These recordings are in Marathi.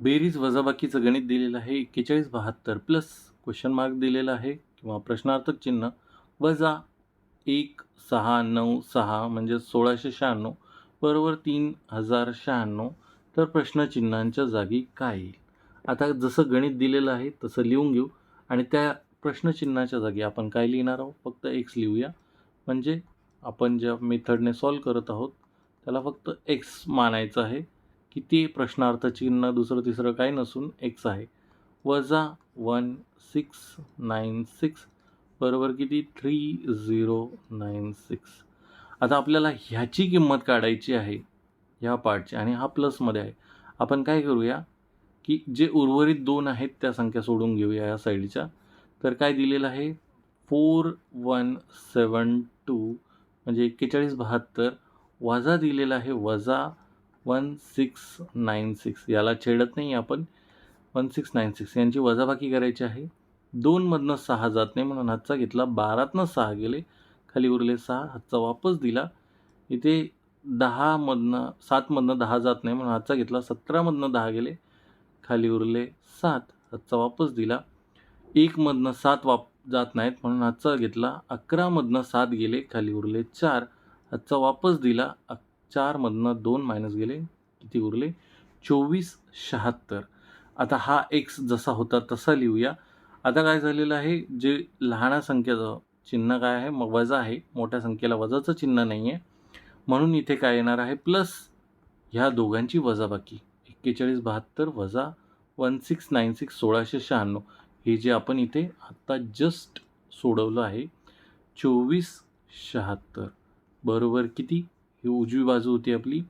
बेरीज वजाबाकीचं गणित दिलेलं आहे एक्केचाळीस बहात्तर प्लस क्वेश्चन मार्क दिलेला आहे किंवा प्रश्नार्थक चिन्ह वजा एक सहा नऊ सहा म्हणजे सोळाशे शहाण्णव बरोबर तीन हजार शहाण्णव. तर प्रश्नचिन्हांच्या जागी काय येईल? आता जसं गणित दिलेलं आहे तसं लिहून घेऊ. आणि त्या प्रश्नचिन्हाच्या जागी आपण काय लिहिणार आहोत? फक्त एक्स लिहूया. म्हणजे आपण ज्या मेथडने सॉल्व करत आहोत त्याला फक्त एक्स मानायचं आहे. किती प्रश्नार्थ चिन्ह दुसरं तिसरं काही नसून एक्स आहे. वजा वन सिक्स नाईन सिक्स बरोबर किती? Three zero nine six. आता आपल्याला ह्याची किंमत काढायची आहे ह्या पार्टची आणि हा प्लसमध्ये आहे. आपण काय करूया की जे उर्वरित दोन आहेत त्या संख्या सोडून घेऊया या साईडच्या. तर काय दिलेलं आहे? फोर वन सेवन टू म्हणजे एक्केचाळीस बहात्तर. वजा दिलेला आहे वजा वन सिक्स नाईन सिक्स याला छेडत नाही आपण. वन सिक्स नाईन सिक्स यांची वजाबाकी करायची आहे. दोनमधनं सहा जात नाही म्हणून हातचा घेतला. बारातनं सहा गेले. खाली उरले सहा. हातचा वापस दिला. इथे दहामधनं सातमधनं दहा जात नाही म्हणून हातचा घेतला. सतरामधनं दहा गेले. खाली उरले सात. हातचा वापस दिला. एकमधनं सात वाप जात नाहीत म्हणून हातचा घेतला. अकरामधनं सात गेले. खाली उरले चार. हातचा वापस दिला. अक चारमधनं दोन मायनस गेले किती उरले? चोवीस शहात्तर. आता हा एक्स जसा होता तसा लिहूया. आता काय झालेलं आहे? जे लहाना संख्येचं चिन्ह काय आहे? मग वजा आहे. मोठ्या संख्येला वजाचं चिन्ह नाही आहे म्हणून इथे काय येणार आहे? प्लस ह्या दोघांची वजाबाकी. एक्केचाळीस बहात्तर वजा वन सिक्स नाईन सिक्स सोळाशे शहाण्णव. हे जे आपण इथे आत्ता जस्ट सोडवलं आहे चोवीस शहात्तर. बरोबर किती? ही उजवी बाजू होती आपली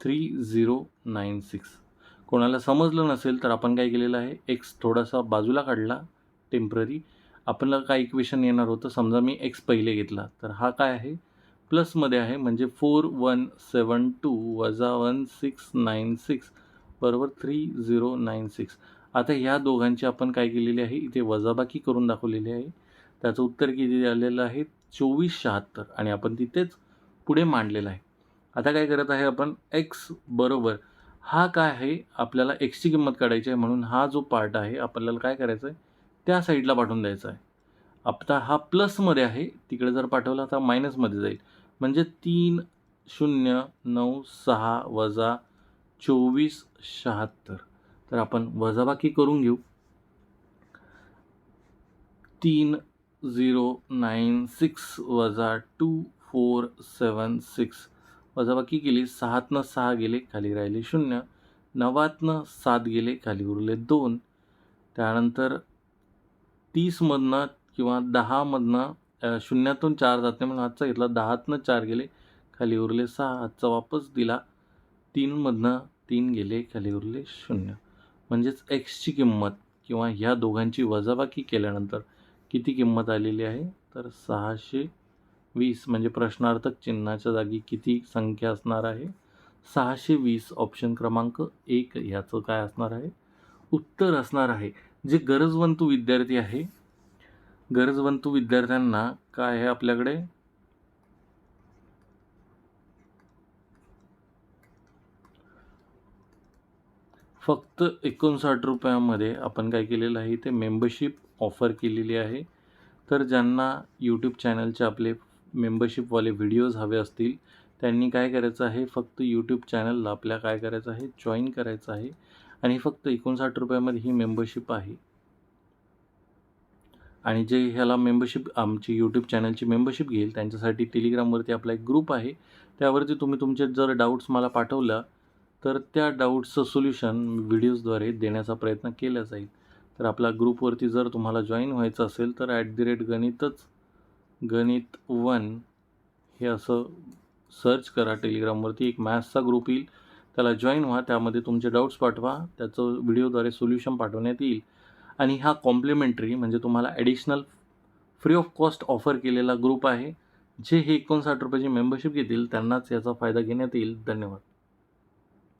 थ्री झिरो नाईन सिक्स. कोणाला समजलं नसेल तर आपण काय केलेलं आहे? एक्स थोडासा बाजूला काढला टेंपररी आपल्याला काय इक्वेशन येणार होतं? समजा मी एक्स पहिले घेतला तर हा काय आहे? प्लसमध्ये आहे म्हणजे फोर वन सेवन टू वजा वन सिक्स नाईन सिक्स बरोबर थ्री झिरो नाईन सिक्स. आता ह्या दोघांची आपण काय केलेली आहे? इथे वजाबाकी करून दाखवलेली आहे. त्याचं उत्तर किती आलेलं आहे? चोवीस शहात्तर. आणि आपण तिथेच पुढे मांडलेलं आहे. आता काय करत आहे आपण? एक्स बरोबर. हा काय आहे? आपल्याला एक्सची किंमत काढायची आहे म्हणून हा जो पार्ट आहे आपल्याला काय करायचं आहे? त्या साईडला पाठवून द्यायचा आहे. आता हा प्लसमध्ये आहे तिकडे जर पाठवला तर मायनसमध्ये जाईल. म्हणजे तीन शून्य नऊ सहा वजा चोवीस शहात्तर. तर आपण वजाबाकी करून घेऊ. तीन झिरो नाईन सिक्स वजा टू फोर सेवन सिक्स. वजाबाकी केली सहातनं सहा गेले खाली राहिले शून्य. नवातनं सात गेले खाली उरले दोन. त्यानंतर तीसमधनं किंवा दहामधनं शून्यातून चार जाते म्हणून हातचा घेतला दहातनं चार गेले खाली उरले सहा. हातचा वापस दिला तीनमधनं तीन गेले खाली उरले शून्य. म्हणजेच एक्सची किंमत किंवा ह्या दोघांची वजाबाकी केल्यानंतर किती किंमत आलेली आहे? तर सहाशे वीस म्हणजे प्रश्नार्थक चिन्हाच्या जागी किती संख्या असणार आहे? सहाशे वीस ऑप्शन क्रमांक एक ह्याचं काय असणार आहे? उत्तर असणार आहे. जे गरजवंतू विद्यार्थी आहे गरजवंतू विद्यार्थ्यांना काय आहे आपल्याकडे? फक्त एकोणसाठ रुपयामध्ये आपण काय केलेलं आहे ते मेंबरशिप ऑफर केलेली आहे. तर ज्यांना यूट्यूब चॅनलचे आपले मेंबरशिपवाले व्हिडिओज हवे असतील त्यांनी काय करायचं आहे फक्त यूट्यूब चॅनलला आपल्या काय करायचं आहे जॉईन करायचं आहे. आणि फक्त एकोणसाठ रुपयामध्ये ही मेंबरशिप आहे. आणि जे ह्याला मेंबरशिप आमची यूट्यूब चॅनलची मेंबरशिप घेईल त्यांच्यासाठी टेलिग्रामवरती आपला एक ग्रुप आहे. त्यावरती तुम्ही तुमचे जर डाऊट्स मला पाठवल्या तर त्या डाऊट्सचं सोल्युशन व्हिडिओजद्वारे देण्याचा प्रयत्न केला जाईल. तर आपल्या ग्रुपवरती जर तुम्हाला जॉईन व्हायचं असेल तर ॲट दी रेट गणितच गणित वन हे असं सर्च करा टेलिग्रामवरती एक मॅथ्सचा ग्रुप येईल. त्याला जॉईन व्हा. त्यामध्ये तुमचे डाऊट्स पाठवा. त्याचं व्हिडिओद्वारे सोल्युशन पाठवण्यात येईल. आणि हा कॉम्प्लिमेंटरी म्हणजे तुम्हाला additional free of cost offer केलेला ग्रुप आहे. जे हे एकोणसाठ रुपयाची मेंबरशिप घेतील त्यांनाच याचा फायदा घेण्यात येईल. धन्यवाद.